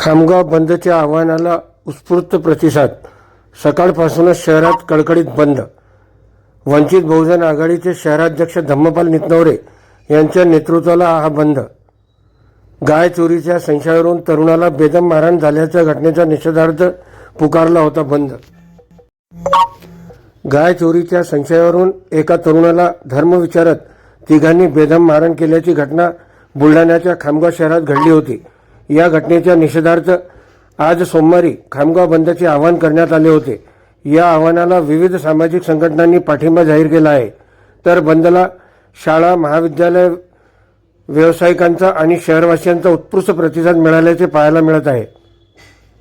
खामगाव बंदच्या आव्हानाला उत्स्फूर्त प्रतिसाद. सकाळपासूनच शहरात कडकडीत बंद. वंचित बहुजन आघाडीचे शहराध्यक्ष धम्मपाल नितनवरे यांच्या नेतृत्वाला हा बंद. गाय चोरीच्या संशयावरून तरुणाला बेदम मारहाण झाल्याच्या घटनेचा निषेधार्थ पुकारला होता बंद. गाय चोरीच्या संशयावरून एका तरुणाला धर्म विचारत तिघांनी बेदम मारहाण केल्याची घटना बुलढाण्याच्या खामगाव शहरात घडली होती. या घटनेच्या निषेधार्थ आज सोमवारी खामगाव बंदचे आवाहन करण्यात आले होते. या आव्हानाला विविध सामाजिक संघटनांनी पाठिंबा जाहीर केला आहे. तर बंदला शाळा महाविद्यालय व्यावसायिकांचा आणि शहरवासियांचा उत्कृष्ट प्रतिसाद मिळाल्याचे पाहायला मिळत आहे.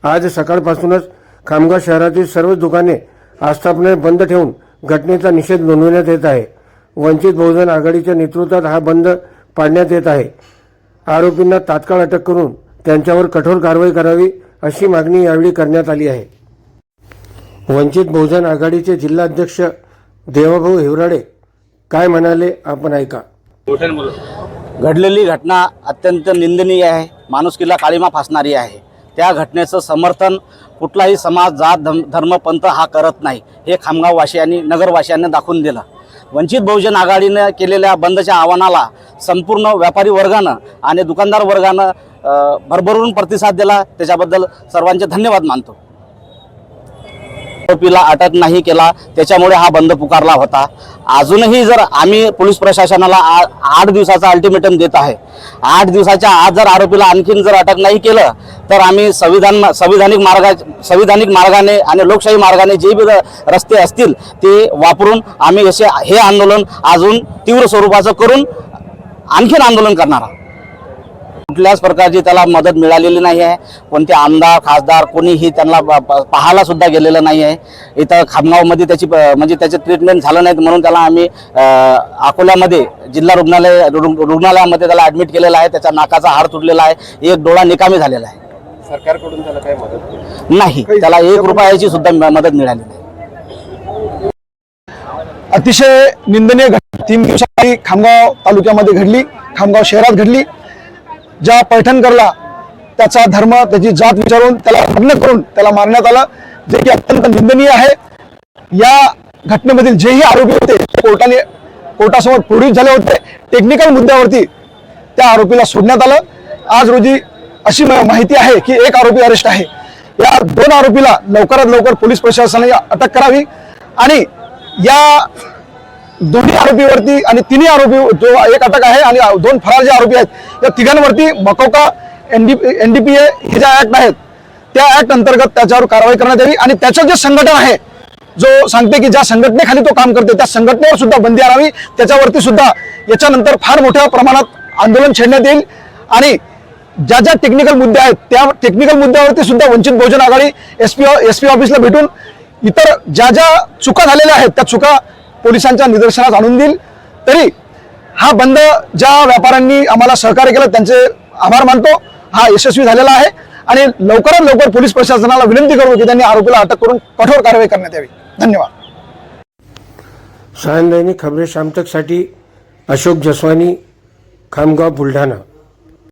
आज सकाळपासूनच खामगाव शहरातील सर्व दुकाने आस्थापने बंद ठेवून घटनेचा निषेध नोंदवण्यात येत आहे. वंचित बहुजन आघाडीच्या नेतृत्वात हा बंद पाडण्यात येत आहे. आरोपींना तात्काळ अटक करून त्यांच्यावर कठोर कारवाई करावी अशी मागणी यावेळी करण्यात आली आहे. वंचित बहुजन आघाडीचे जिल्हाध्यक्ष देवाभाऊ हिवराडे काय म्हणाले आपण ऐका. घडलेली घटना अत्यंत निंदनीय आहे. माणुसकीला काळीमा फासणारी आहे. त्या घटनेचं समर्थन कुठलाही समाज जात धम धर्म पंथ हा करत नाही हे खामगाववासियांनी नगरवासियांनी दाखवून दिलं. वंचित बहुजन आघाडीनं केलेल्या बंदच्या आव्हानाला संपूर्ण व्यापारी वर्गानं आणि दुकानदार वर्गानं भरभरून प्रतिसाद दिला. त्याच्याबद्दल सर्वांचे धन्यवाद मानतो. आरोपीला अटक नाही केला. त्याच्यामुळे हा बंद पुकारला होता. अजूनही जर आम्ही पोलीस प्रशासनाला आ- आठ दिवसाचा अल्टिमेटम देत आहे. आठ दिवसाच्या आत जर आरोपीला आणखीन जर अटक नाही केलं तर आम्ही संविधान संविधानिक मार्गा संविधानिक मार्गाने आणि लोकशाही मार्गाने जे बी रस्ते असतील ते वापरून आम्ही असे हे आंदोलन अजून तीव्र स्वरूपाचं करून आणखीन आंदोलन करणार आहोत. कुठल्याच प्रकारची त्याला मदत मिळालेली नाही आहे. कोणते आमदार खासदार कोणीही त्यांना पाहायला सुद्धा गेलेलं नाही आहे. इथं खामगावमध्ये त्याची म्हणजे त्याचे ट्रीटमेंट झालं नाही म्हणून त्याला आम्ही अ, अकोल्यामध्ये जिल्हा रुग्णालय रु- रुग्णालयामध्ये त्याला ॲडमिट केलेलं आहे. त्याच्या नाकाचा हाड तुटलेला आहे. एक डोळा निकामी झालेला आहे. सरकारकडून त्याला काय मदत नाही. त्याला एक रुपयाची सुद्धा मदत मिळाली नाही. अतिशय निंदनीय घटना. तीन दिवसांनी खामगाव तालुक्यामध्ये घडली. खामगाव शहरात घडली. ज्या पैठणकरला त्याचा धर्म त्याची जात विचारून त्याला लग्न करून त्याला मारण्यात आलं जे की अत्यंत निंदनीय आहे. या घटनेमधील जेही आरोपी होते कोर्टाने कोर्टासमोर प्रोड्यूस झाले होते. टेक्निकल मुद्द्यावरती त्या आरोपीला सोडण्यात आलं. आज रोजी अशी माहिती आहे की एक आरोपी अरेस्ट आहे. या दोन आरोपीला लवकरात लवकर पोलीस प्रशासनाने अटक करावी. आणि या दोन्ही आरोपीवरती आणि तिन्ही आरोपी जो एक अटक आहे आणि दोन फरार जे आरोपी आहेत या तिघांवरती मकोका एनडी एनडीपीए हे ज्या ऍक्ट आहेत त्या ऍक्ट अंतर्गत त्याच्यावर कारवाई करण्यात यावी आणि त्याचं जे संघटन आहे जो सांगते की ज्या संघटनेखाली तो काम करते त्या संघटनेवर सुद्धा बंदी आणावी त्याच्यावरती सुद्धा याच्यानंतर फार मोठ्या प्रमाणात आंदोलन छेडण्यात येईल आणि ज्या ज्या टेक्निकल मुद्दे आहेत त्या टेक्निकल मुद्द्यावरती सुद्धा Vanchit Bahujan Aghadi S P S P ऑफिसला भेटून इतर ज्या ज्या चुका झालेल्या आहेत त्या चुका पोलिसांच्या निदर्शनास आणून देईल. तरी हा बंद ज्या व्यापाऱ्यांनी आम्हाला सहकार्य केलं त्यांचे आभार मानतो. हा यशस्वी झालेला आहे. आणि लवकरात लवकर पोलीस प्रशासनाला विनंती करू की त्यांनी आरोपीला अटक करून कठोर कारवाई करण्यात यावी. धन्यवाद. सायन दैनिक खबरे शामतकसाठी अशोक जसवानी खामगाव बुलढाणा.